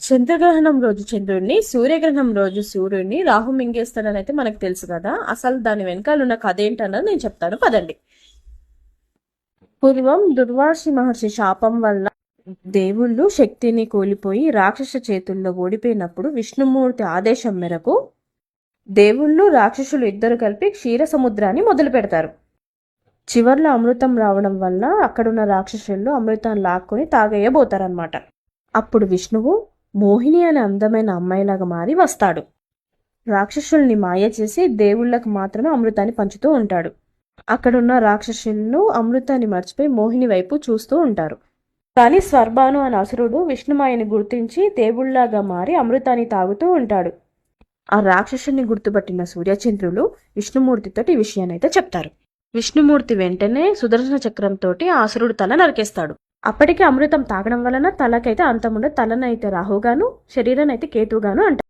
చంద్రగ్రహణం రోజు చంద్రుడిని సూర్యగ్రహణం రోజు సూర్యుడిని రాహు మింగేస్తాడని అయితే మనకు తెలుసు కదా. అసలు దాని వెనకాల ఉన్న కథ ఏంటన్నది నేను చెప్తాను. పదండి. పూర్వం దుర్వాసి మహర్షి శాపం వల్ల దేవుళ్ళు శక్తిని కోల్పోయి రాక్షస చేతుల్లో ఓడిపోయినప్పుడు విష్ణుమూర్తి ఆదేశం మేరకు దేవుళ్ళు రాక్షసులు ఇద్దరు కలిపి క్షీర సముద్రాన్ని మొదలు పెడతారు. చివర్లో అమృతం రావడం వల్ల అక్కడున్న రాక్షసులు అమృతాన్ని లాక్కొని తాగేయబోతారనమాట అప్పుడు విష్ణువు మోహిని అనే అందమైన అమ్మాయిలాగా మారి వస్తాడు. రాక్షసుల్ని మాయ చేసి దేవుళ్ళకు మాత్రమే అమృతాన్ని పంచుతూ ఉంటాడు. అక్కడున్న రాక్షసులు అమృతాన్ని మర్చిపోయి మోహిని వైపు చూస్తూ ఉంటారు. కానీ స్వర్భాను అనే అసురుడు విష్ణుమాయని గుర్తించి దేవుళ్ళాగా మారి అమృతాన్ని తాగుతూ ఉంటాడు. ఆ రాక్షసుని గుర్తుపట్టిన సూర్యచంద్రులు విష్ణుమూర్తితోటి ఈ విషయాన్ని అయితే చెప్తారు. విష్ణుమూర్తి వెంటనే సుదర్శన చక్రంతో ఆసురుడు తల నరికేస్తాడు. అప్పటికే అమృతం తాగడం వలన తలకైతే అంతముండదు తలనైతే రాహుగాను శరీరాన్ని అయితే కేతుగాను అంటారు.